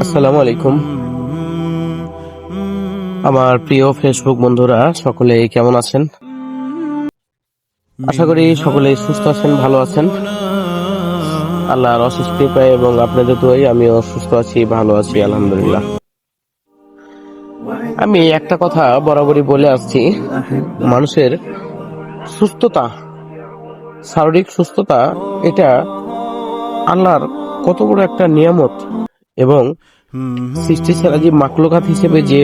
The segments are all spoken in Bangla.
আসসালামু আলাইকুম। আমার প্রিয় ফেসবুক বন্ধুরা, সকলে কেমন আছেন? আশা করি সকলে সুস্থ আছেন, ভালো আছেন। আল্লাহর অশেষ কৃপায় এবং আপনাদের দোয়াই আমিও সুস্থ আছি, ভালো আছি, আলহামদুলিল্লাহ। আমি একটা কথা বরাবরই বলে আসছি, মানুষের সুস্থতা, শারীরিক সুস্থতা, এটা আল্লাহর কত বড় একটা নিয়ামত এবং সৃষ্টি ছাড়া যে মাকলুকাত হিসেবে যে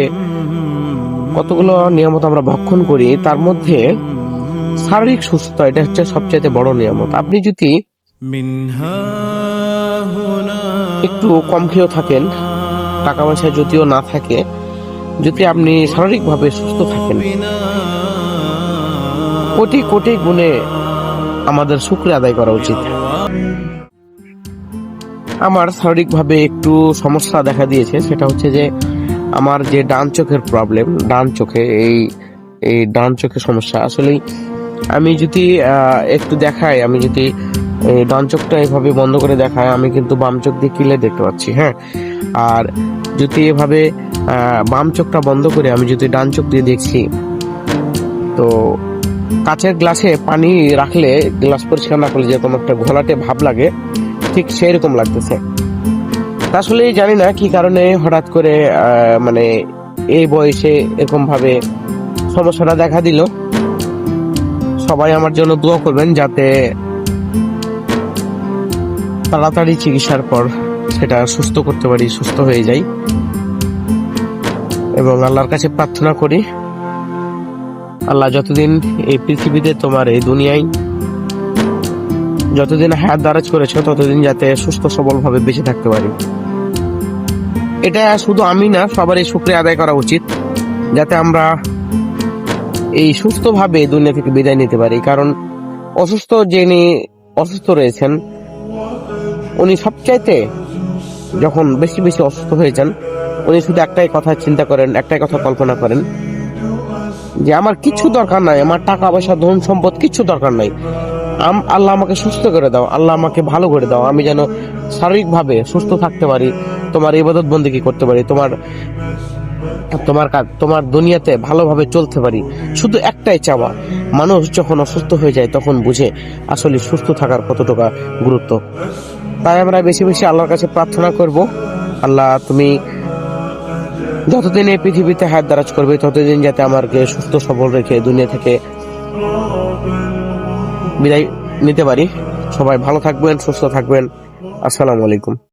কতগুলো নিয়ামত আমরা ভক্ষণ করি তার মধ্যে শারীরিক সুস্থতা এটা হচ্ছে সবচাইতে বড় নিয়ামত। আপনি যদি একটু কম খেয়েও থাকেন টাকা পয়সা যদিও না থাকে যদি আপনি শারীরিকভাবে সুস্থ থাকেন কোটি কোটি গুণে আমাদের শুক্রিয়া আদায় করা উচিত। আমার শারীরিকভাবে একটু সমস্যা দেখা দিয়েছে, সেটা হচ্ছে যে আমার যে ডান চোখের প্রবলেম ডান চোখে এই এই ডান চোখের সমস্যা। আসলেই আমি যদি একটু দেখাই, আমি যদি ডান চোখটা এভাবে বন্ধ করে দেখাই, আমি কিন্তু বাম চোখ দিয়ে ক্লিয়ার দেখতে পাচ্ছি হ্যাঁ? আর যদি এভাবে বাম চোখটা বন্ধ করে আমি যদি ডান চোখ দিয়ে দেখছি, তো কাচের গ্লাসে পানি রাখলে, গ্লাস পরিষ্কার না করলে যেরকম একটা ঘোলাটে ভাব লাগে ঠিক সেই রকম লাগতেছে আসলে জানি না কি কারণে হঠাৎ করে মানে এই বয়সে এরকম ভাবে সমস্যাটা দেখা দিল। সবাই আমার জন্য দোয়া করবেন যাতে তাড়াতাড়ি চিকিৎসার পর সেটা সুস্থ করতে পারি, সুস্থ হয়ে যাই। এবং আল্লাহর কাছে প্রার্থনা করি, আল্লাহ যতদিন এই পৃথিবীতে তোমার এই দুনিয়ায় যতদিন হায়াত দারাজ করেছ, ততদিন যাতে সুস্থ সবল ভাবে বেঁচে থাকতে পারি। এটা শুধু আমি না, সবারই শুক্রিয়া আদায় করা উচিত, যাতে আমরা এই সুস্থভাবে দুনিয়া থেকে বিদায় নিতে পারি। কারণ অসুস্থ যিনি অসুস্থ রয়েছেন, উনি সবচাইতে যখন বেশি বেশি অসুস্থ হয়েছেন উনি শুধু একটাই কথা চিন্তা করেন, একটাই কথা কল্পনা করেন, যে আমার কিছু দরকার নাই, আমার টাকা পয়সা ধন সম্পদ কিছু দরকার নাই। আল্লাহ আমাকে সুস্থ করে দাও, আল্লাহ আমাকে ভালো করে দাও, আমি যেন শারীরিকভাবে সুস্থ থাকতে পারি, তোমার ইবাদত বন্দিকে করতে পারি, তোমার তোমার কাজ, তোমার দুনিয়াতে ভালোভাবে চলতে পারি। শুধু একটাই চাওয়া, মানুষ যখন অসুস্থ হয়ে যায় তখন বুঝে আসলে সুস্থ থাকার কতটুকু গুরুত্ব। তাই আমরা বেশি বেশি আল্লাহর কাছে প্রার্থনা করব, আল্লাহ তুমি যতদিন এই পৃথিবীতে হাত দারাজ করবে, ততদিন যাতে আমাকে সুস্থ সবল রেখে দুনিয়া থেকে বিদায় নিতে পারি। সবাই ভালো থাকবেন সুস্থ থাকবেন। আসসালামু আলাইকুম।